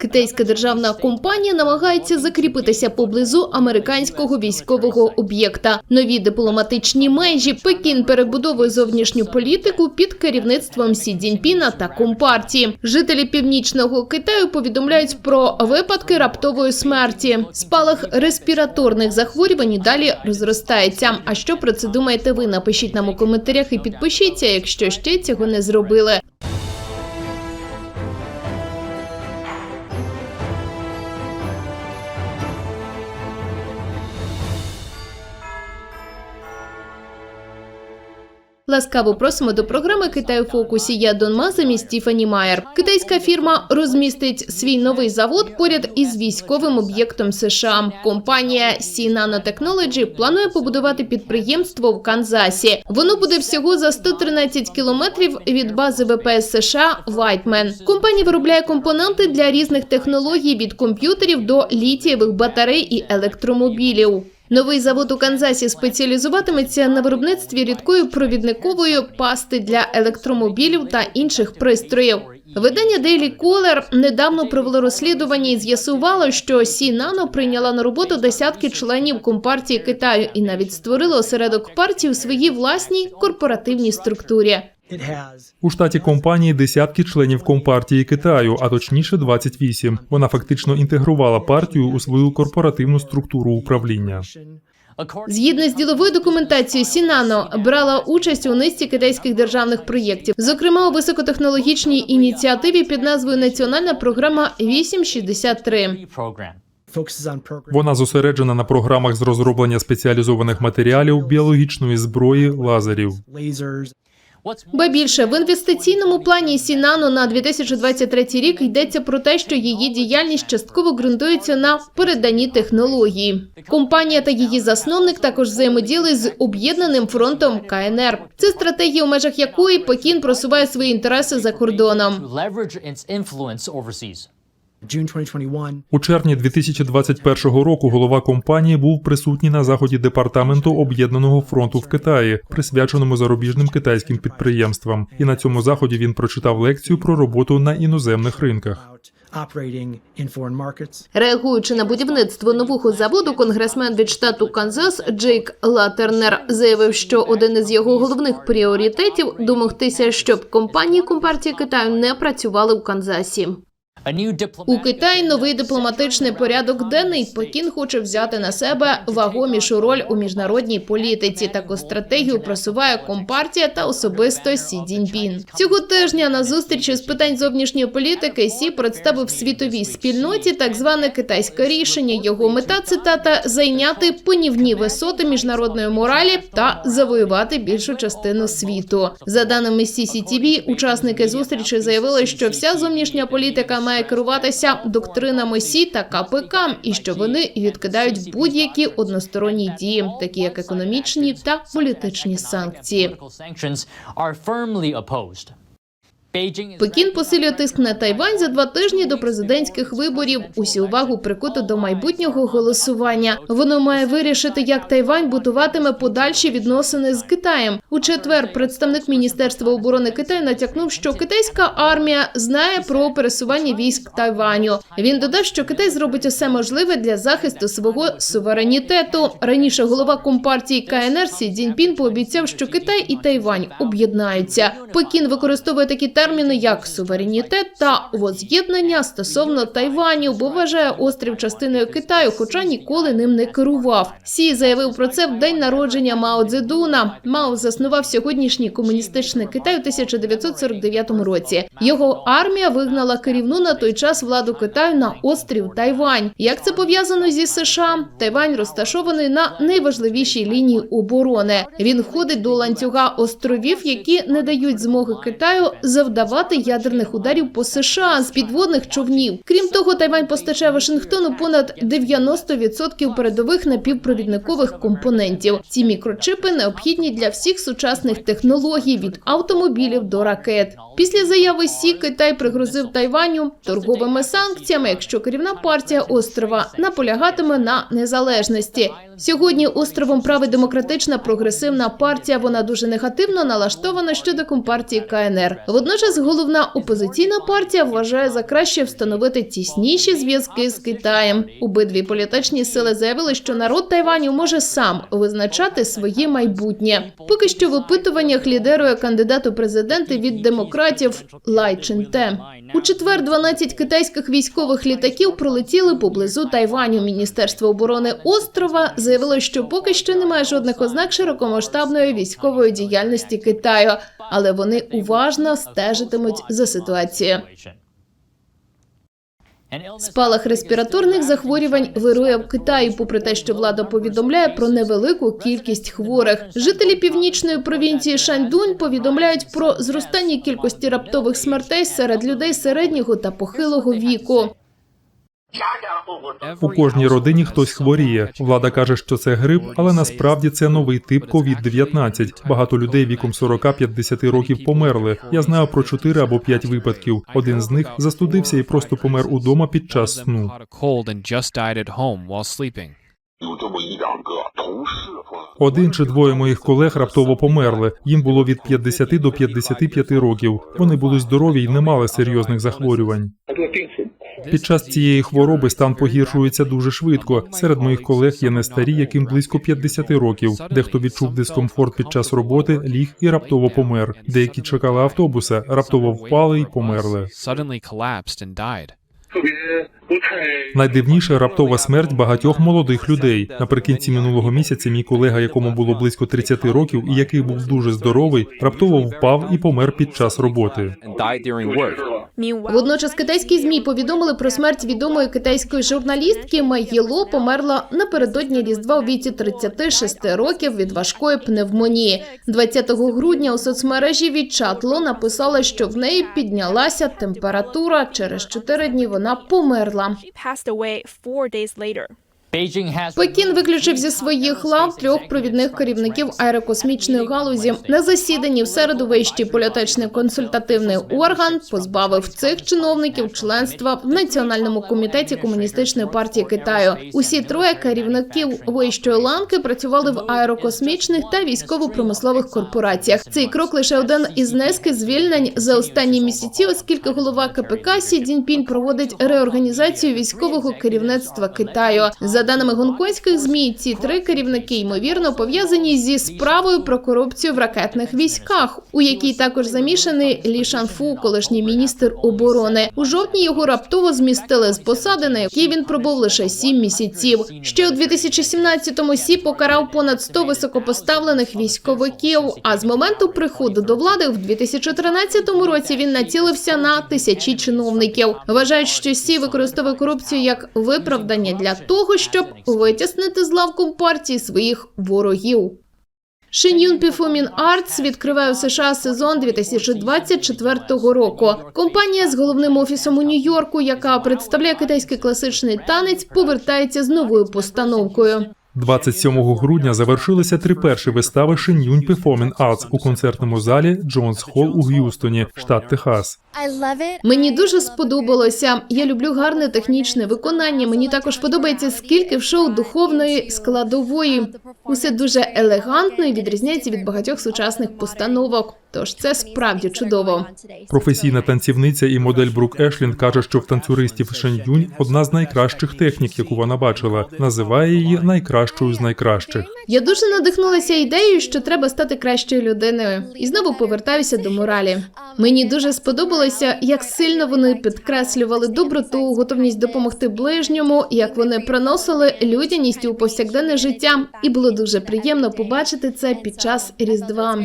Китайська державна компанія намагається закріпитися поблизу американського військового об'єкта. Нові дипломатичні межі Пекін перебудовує зовнішню політику під керівництвом Сі Цзіньпіна та компартії. Жителі північного Китаю повідомляють про випадки раптової смерті. Спалах респіраторних захворювань далі розростається. А що про це думаєте ви? Напишіть нам у коментарях і підпишіться, якщо ще цього не зробили. Ласкаво просимо до програми Китай у фокусі. Я Дон Ма замість Стіфані Майер. Китайська фірма розмістить свій новий завод поряд із військовим об'єктом США. Компанія Sea Nanotechnology планує побудувати підприємство в Канзасі. Воно буде всього за 113 кілометрів від бази ВПС США Вайтмен. Компанія виробляє компоненти для різних технологій від комп'ютерів до літієвих батарей і електромобілів. Новий завод у Канзасі спеціалізуватиметься на виробництві рідкої провідникової пасти для електромобілів та інших пристроїв. Видання Daily Caller недавно провело розслідування і з'ясувало, що Сі Нано прийняла на роботу десятки членів компартії Китаю і навіть створила осередок партії у своїй власній корпоративній структурі. У штаті компанії десятки членів компартії Китаю, а точніше 28. Вона фактично інтегрувала партію у свою корпоративну структуру управління. Згідно з діловою документацією, Сінано брала участь у низці китайських державних проєктів, зокрема у високотехнологічній ініціативі під назвою Національна програма 863. program. focuses on programs Вона зосереджена на програмах з розроблення спеціалізованих матеріалів, біологічної зброї, лазерів. Ба більше в інвестиційному плані Сінано на 2023 рік йдеться про те, що її діяльність частково ґрунтується на переданні технології. Компанія та її засновник також взаємодіяли з об'єднаним фронтом КНР. Це стратегія, у межах якої Пекін просуває свої інтереси за кордоном. To leverage its influence overseas? June 2021, У червні 2021 року голова компанії був присутній на заході департаменту об'єднаного фронту в Китаї, присвяченому зарубіжним китайським підприємствам. І на цьому заході він прочитав лекцію про роботу на іноземних ринках. Реагуючи на будівництво нового заводу, конгресмен від штату Канзас Джейк Латернер заявив, що один із його головних пріоритетів домогтися, щоб компанії Компартії Китаю не працювали в Канзасі. У Китаї новий дипломатичний порядок денний. Пекін хоче взяти на себе вагомішу роль у міжнародній політиці. Таку стратегію просуває компартія та особисто Сі Цзіньпін. Цього тижня на зустрічі з питань зовнішньої політики Сі представив світовій спільноті так зване китайське рішення. Його мета цитата зайняти панівні висоти міжнародної моралі та завоювати більшу частину світу. За даними CCTV, учасники зустрічі заявили, що вся зовнішня політика має керуватися доктринами Сі та КПК, і що вони відкидають будь-які односторонні дії, такі як економічні та політичні санкції. Пекін посилює тиск на Тайвань за два тижні до президентських виборів. Усі увагу прикуто до майбутнього голосування. Воно має вирішити, як Тайвань будуватиме подальші відносини з Китаєм. У четвер представник міністерства оборони Китаю натякнув, що китайська армія знає про пересування військ Тайваню. Він додав, що Китай зробить усе можливе для захисту свого суверенітету. Раніше голова компартії КНР Сі Цзіньпін пообіцяв, що Китай і Тайвань об'єднаються. Пекін використовує такі терміни, як суверенітет та воз'єднання стосовно Тайваню, бо вважає острів частиною Китаю, хоча ніколи ним не керував. Сі заявив про це в день народження Мао Цзедуна. Мао заснував сьогоднішній комуністичний Китай у 1949 році. Його армія вигнала керівну на той час владу Китаю на острів Тайвань. Як це пов'язано зі США? Тайвань розташований на найважливішій лінії оборони. Він входить до ланцюга островів, які не дають змоги Китаю завдавати ядерних ударів по США з підводних човнів. Крім того, Тайвань постачає Вашингтону понад 90% передових напівпровідникових компонентів. Ці мікрочипи необхідні для всіх сучасних технологій від автомобілів до ракет. Після заяви Сі Китай пригрозив Тайваню торговими санкціями, якщо керівна партія острова наполягатиме на незалежності. Сьогодні островом править демократична прогресивна партія. Вона дуже негативно налаштована щодо компартії КНР. Водночас Водночас головна опозиційна партія вважає за краще встановити тісніші зв'язки з Китаєм. Обидві політичні сили заявили, що народ Тайваню може сам визначати своє майбутнє. Поки що в опитуваннях лідерує кандидат у президенти від демократів Лай Чинте. У четвер 12 китайських військових літаків пролетіли поблизу Тайваню. Міністерство оборони острова заявило, що поки що немає жодних ознак широкомасштабної військової діяльності Китаю, але вони уважно стежитимуть за ситуацією. Спалах респіраторних захворювань вирує в Китаї, попри те, що влада повідомляє про невелику кількість хворих. Жителі північної провінції Шаньдунь повідомляють про зростання кількості раптових смертей серед людей середнього та похилого віку. У кожній родині хтось хворіє. Влада каже, що це грип, але насправді це новий тип COVID-19. Багато людей віком 40-50 років померли. Я знаю про 4 або 5 випадків. Один з них застудився і просто помер удома під час сну. Один чи двоє моїх колег раптово померли. Їм було від 50 до 55 років. Вони були здорові і не мали серйозних захворювань. Під час цієї хвороби стан погіршується дуже швидко. Серед моїх колег є не старі, яким близько 50 років. Дехто відчув дискомфорт під час роботи, ліг і раптово помер. Деякі чекали автобуса, раптово впали і померли. Найдивніше раптова смерть багатьох молодих людей. Наприкінці минулого місяця мій колега, якому було близько 30 років, і який був дуже здоровий, раптово впав і помер під час роботи. Водночас китайські змі повідомили про смерть відомої китайської журналістки Майєло померла напередодні різдва у віці 36 років від важкої пневмонії. 20 грудня у соцмережі Вічатло написала, що в неї піднялася температура. Через 4 дні вона померла. Пекін виключив зі своїх лав трьох провідних керівників аерокосмічної галузі. На засіданні в середу вищий політичний консультативний орган позбавив цих чиновників членства в національному комітеті комуністичної партії Китаю. Усі троє керівників вищої ланки працювали в аерокосмічних та військово-промислових корпораціях. Цей крок лише один із низки звільнень за останні місяці, оскільки голова КПК Сі Цзіньпінь проводить реорганізацію військового керівництва Китаю. За даними гонконгських змі, ці три керівники ймовірно пов'язані зі справою про корупцію в ракетних військах, у якій також замішаний Лі Шанфу, колишній міністр оборони. У жовтні його раптово змістили з посади, на якій він пробув лише сім місяців. Ще у 2017-му Сі покарав понад 100 високопоставлених військовиків. А з моменту приходу до влади в 2013 році він націлився на тисячі чиновників. Вважають, що Сі використовує корупцію як виправдання для того, щоб витіснити з лав компартії своїх ворогів. Шин'юн Піфомін Артс відкриває у США сезон 2024 року. Компанія з головним офісом у Нью-Йорку, яка представляє китайський класичний танець, повертається з новою постановкою. 27 грудня завершилися три перші вистави Shenyun Performing Arts у концертному залі Джонс Холл у Г'юстоні, штат Техас. Мені дуже сподобалося. Я люблю гарне технічне виконання. Мені також подобається скільки в шоу духовної складової. Усе дуже елегантно і відрізняється від багатьох сучасних постановок. Тож це справді чудово. Професійна танцівниця і модель Брук Ешлін каже, що в танцюристів Шеньюнь одна з найкращих технік, яку вона бачила. Називає її найкращою з найкращих. Я дуже надихнулася ідеєю, що треба стати кращою людиною, і знову повертаюся до моралі. Мені дуже сподобалося, як сильно вони підкреслювали доброту, готовність допомогти ближньому, як вони приносили людяність у повсякденне життя. І було дуже приємно побачити це під час різдва.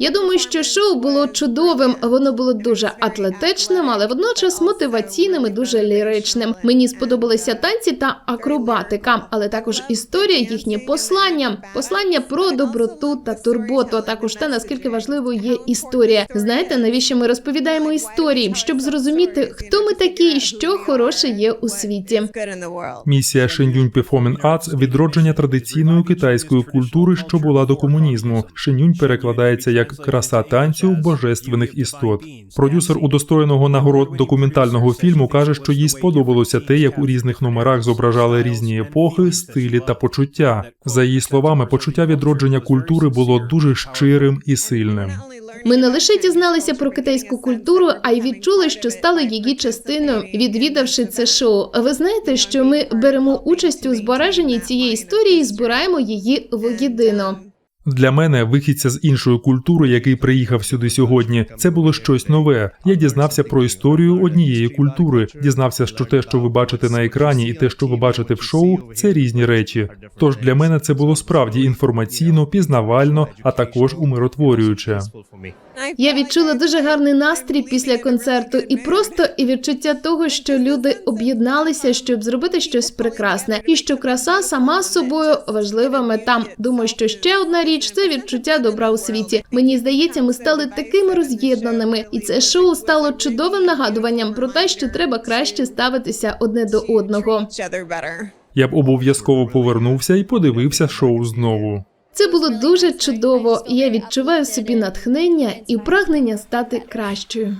Я думаю, що шоу було чудовим. Воно було дуже атлетичним, але водночас мотиваційним і дуже ліричним. Мені сподобалися танці та акробатика, але також історія, їхнє послання, послання про доброту та турботу. А також те, наскільки важливою є історія. Знаєте, навіщо ми розповідаємо історії, щоб зрозуміти, хто ми такі і що хороше є у світі. Місія Shenyun Performing Arts – відродження традиційної китайської культури, що була до комунізму. Shenyun перекладається сприймалася як краса танцю божественних істот. Продюсер удостоєного нагород документального фільму каже, що їй сподобалося те, як у різних номерах зображали різні епохи, стилі та почуття. За її словами, почуття відродження культури було дуже щирим і сильним. Ми не лише дізналися про китайську культуру, а й відчули, що стали її частиною, відвідавши це шоу. Ви знаєте, що ми беремо участь у збереженні цієї історії і збираємо її воєдино. Для мене вихідця з іншої культури, який приїхав сюди сьогодні, це було щось нове. Я дізнався про історію однієї культури, дізнався, що те, що ви бачите на екрані, і те, що ви бачите в шоу, це різні речі. Тож для мене це було справді інформаційно, пізнавально, а також умиротворююче. Я відчула дуже гарний настрій після концерту, і просто і відчуття того, що люди об'єдналися, щоб зробити щось прекрасне, і що краса сама з собою важлива мета. Думаю, що ще одна річ це відчуття добра у світі. Мені здається, ми стали такими роз'єднаними, і це шоу стало чудовим нагадуванням про те, що треба краще ставитися одне до одного. Я б обов'язково повернувся і подивився шоу знову. Це було дуже чудово. і Я відчуваю собі натхнення і прагнення стати кращою.